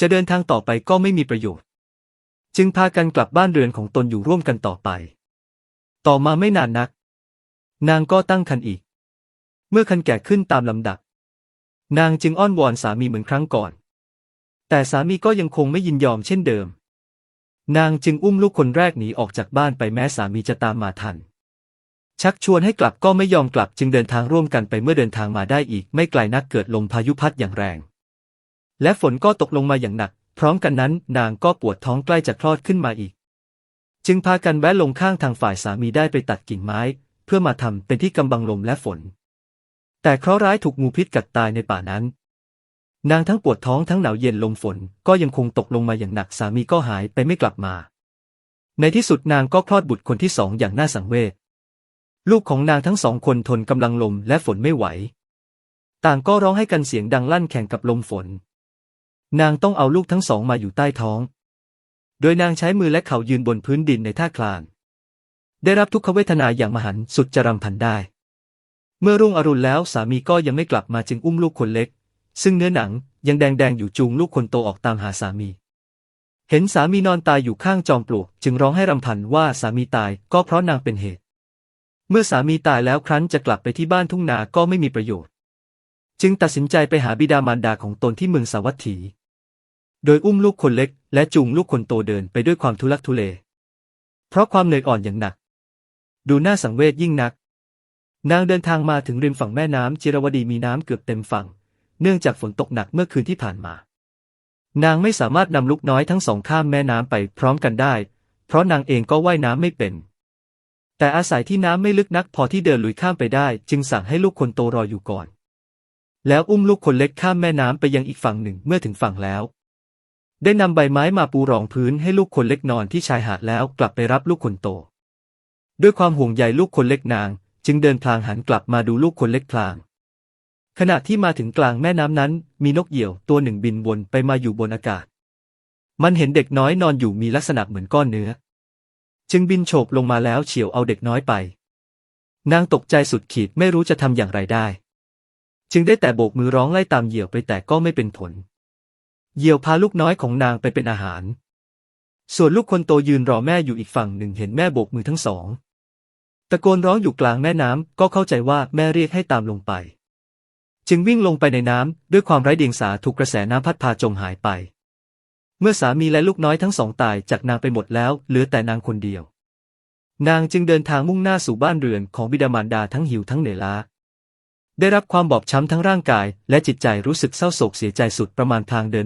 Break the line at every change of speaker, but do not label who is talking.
จะเดินทางต่อไปก็ไม่มีประโยชน์ จึงพากันกลับบ้านเรือนของตนอยู่ร่วมกันต่อไป ต่อมาไม่นานนัก นางก็ตั้งครรภ์อีก เมื่อคันแก่ขึ้นตามลำดับ นางจึงอ้อนวอนสามีเหมือนครั้งก่อน แต่สามีก็ยังคงไม่ยินยอมเช่นเดิม นางจึงอุ้มลูกคนแรกหนีออกจากบ้านไปแม้สามีจะตามมาทัน ชักชวนให้กลับก็ไม่ยอมกลับจึงเดินทางร่วมกันไปเมื่อเดินทางมาได้อีก ไม่ไกลนักเกิดลมพายุพัดอย่างแรง และฝนก็ตกลงมาอย่างหนัก พร้อมกันนั้นนางก็ปวดท้องใกล้จะคลอดขึ้นมาอีก จึงพากันแวะลงข้างทางฝ่ายสามีได้ไปตัดกิ่งไม้ เพื่อมาทำเป็นที่กำบังลมและฝน แต่เคราะห์ร้ายถูกงูพิษกัดตายในป่านั้น นางทั้งปวดท้องทั้งหนาวเย็นลมฝนก็ยังคงตกลงมาอย่างหนักสามีก็หายไปไม่กลับมา ในที่สุดนางก็คลอดบุตรคนที่สองอย่างน่าสังเวชลูกของนางทั้งสองคนทนกำลังลมและฝนไม่ไหว ต่างก็ร้องให้กันเสียงดังลั่นแข่งกับลมฝน นางต้องเอาลูกทั้งสองมาอยู่ใต้ท้อง โดยนางใช้มือและเข่ายืนบนพื้นดินในท่าคลาน ได้รับทุกขเวทนาอย่างมหันต์สุดจะรำพันได้ เมื่อรุ่งอรุณแล้วสามีก็ยังไม่กลับมาจึงอุ้มลูกคนเล็ก ซึ่งเนื้อหนังยังแดงๆอยู่จูงลูกคนโตออกตามหาสามี เห็นสามีนอนตายอยู่ข้างจอมปลวก จึงร้องให้รำพันว่าสามีตายก็เพราะนางเป็นเหตุ เมื่อสามีตายแล้วครั้นจะกลับไปที่บ้านทุ่งนาก็ไม่มีประโยชน์ จึงตัดสินใจไปหาบิดามารดาของตนที่เมืองสาวัตถี โดยอุ้มลูกคนเล็ก และจูงลูกคนโตเดินไปด้วยความทุลักทุเล เพราะความเหนื่อยอ่อนอย่างหนัก ดูน่าสังเวชยิ่งนัก นางเดินทางมาถึงริมฝั่งแม่น้ำจิรวดีมีน้ำเกือบเต็มฝั่ง เนื่องจากฝนตกหนักเมื่อคืนที่ผ่านมา นางไม่สามารถนำลูกน้อยทั้งสองข้ามแม่น้ำไปพร้อมกันได้ เพราะนางเองก็ว่ายน้ำไม่เป็น แต่อาศัยที่น้ำไม่ลึกนักพอที่เดินลุยข้ามไปได้ จึงสั่งให้ลูกคนโตรออยู่ก่อน แล้วอุ้มลูกคนเล็กข้ามแม่น้ำไปยังอีกฝั่งหนึ่งเมื่อถึงฝั่งแล้ว ได้นำใบไม้มาปูรองพื้นให้ลูกคนเล็กนอนที่ชายหาดแล้วกลับไปรับลูกคนโต ด้วยความห่วงใยลูกคนเล็กนาง จึงเดินพลางหันกลับมาดูลูกคนเล็กพลาง ขณะที่มาถึงกลางแม่น้ำนั้น มีนกเหยี่ยวตัวหนึ่งบินวนไปมาอยู่บนอากาศ มันเห็นเด็กน้อยนอนอยู่มีลักษณะเหมือนก้อนเนื้อ จึงบินโฉบลงมาแล้วเฉียวเอาเด็กน้อยไป นางตกใจสุดขีดไม่รู้จะทำอย่างไรได้ จึงได้แต่โบกมือร้องไล่ตามเหยี่ยวไปแต่ก็ไม่เป็นผล เหยี่ยวพาลูกน้อยของนางไปเป็นอาหาร ส่วนลูกคนโตยืนรอแม่อยู่อีกฝั่งหนึ่งเห็นแม่โบกมือทั้งสอง ตะโกนร้องอยู่กลางแม่น้ำก็เข้าใจว่าแม่เรียกให้ตามลงไป จึงวิ่งลงไปในน้ำด้วยความไร้เดียงสาถูกกระแสน้ำพัดพาจมหายไป เมื่อสามีและลูกน้อยทั้งสองตายจากนางไปหมดแล้ว เหลือแต่นางคนเดียว นางจึงเดินทางมุ่งหน้าสู่บ้านเรือนของบิดามารดาทั้งหิวทั้งเหนื่อยล้าได้รับความบอบช้ำทั้งร่างกาย และจิตใจรู้สึกเศร้าโศกเสียใจสุดประมาณทางเดิน